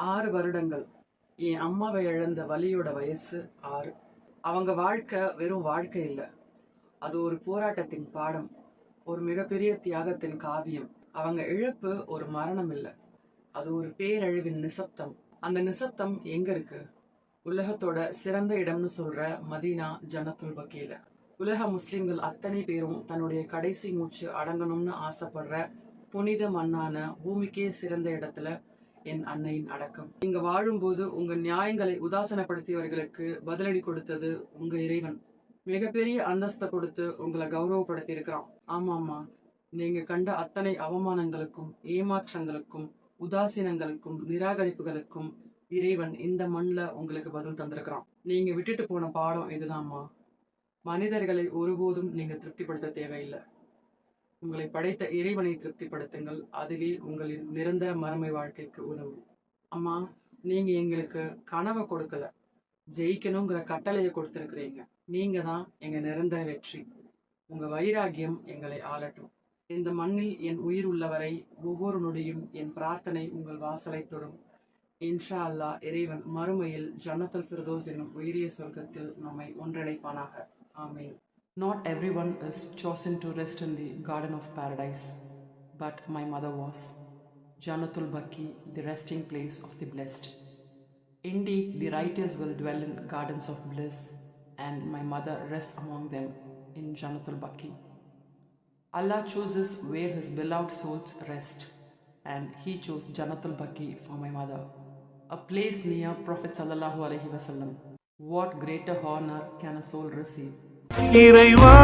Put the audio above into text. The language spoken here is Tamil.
ஆறு வருடங்கள். என் அம்மாவை இழந்த வலியோட வயசு ஆறு. அவங்க வாழ்க்கை வெறும் வாழ்க்கை இல்லை. அது ஒரு போராட்டத்தின் பாடம். ஒரு மிகப்பெரிய தியாகத்தின் காவியம். அவங்க இழப்பு ஒரு மரணம் இல்லை. அது ஒரு பேரழிவின் நிசப்தம். அந்த நிசப்தம் எங்க இருக்கு? உலகத்தோட சிறந்த இடம்னு சொல்ற மதீனா ஜனத்துல் பக்கீல உலக முஸ்லிம்கள் அத்தனை பேரும் தன்னுடைய கடைசி மூச்சு அடங்கணும்னு ஆசைப்படுற புனித மண்ணான பூமிக்கே சிறந்த இடத்துல என் அன்னையின் அடக்கம். இங்க வாழும்போது உங்க நியாயங்களை உதாசனப்படுத்தியவர்களுக்கு பதிலடி கொடுத்தது உங்க இறைவன். மிகப்பெரிய அந்தஸ்தை கொடுத்து உங்களை கௌரவப்படுத்தி இருக்கிறான் ஆமாமா நீங்க கண்ட அத்தனை அவமானங்களுக்கும் ஏமாற்றங்களுக்கும் உதாசீனங்களுக்கும் நிராகரிப்புகளுக்கும் இறைவன் இந்த மண்ல உங்களுக்கு பதில் தந்திருக்கிறான். நீங்க விட்டுட்டு போன பாடம் இதுதாம்மா. மனிதர்களை ஒருபோதும் நீங்க திருப்திப்படுத்த தேவையில்லை. உங்களை படைத்த இறைவனை திருப்திப்படுத்துங்கள். அதுவே உங்களின் நிரந்தர மறுமை வாழ்க்கைக்கு உதவும். அம்மா நீங்க எங்களுக்கு கனவை கொடுக்கல. ஜெயிக்கணுங்கிற கட்டளையை கொடுத்துருக்குறீங்க. நீங்க தான் எங்க நிரந்தர வெற்றி. உங்க வைராகியம் எங்களை ஆளட்டும். இந்த மண்ணில் என் உயிர் உள்ளவரை ஒவ்வொரு நொடியும் என் பிரார்த்தனை உங்கள் வாசலை தொடும் இன்ஷா அல்லாஹ் இறைவன் மறுமையில் ஜன்னத்தல் ஃபிரதோஸ் என்னும் உயரிய சொர்க்கத்தில் நம்மை ஒன்றிணைப்பானாக. ஆமீன். Not everyone is chosen to rest in the garden of paradise, but my mother was. Janatul Baki, the resting place of the blessed. Indeed, the righteous will dwell in gardens of bliss, and my mother rests among them in Janatul Baki. Allah chooses where his beloved souls rest, and he chose Janatul Baki for my mother, a place near Prophet Sallallahu Alaihi Wasallam. What greater honor can a soul receive? இறைவானியா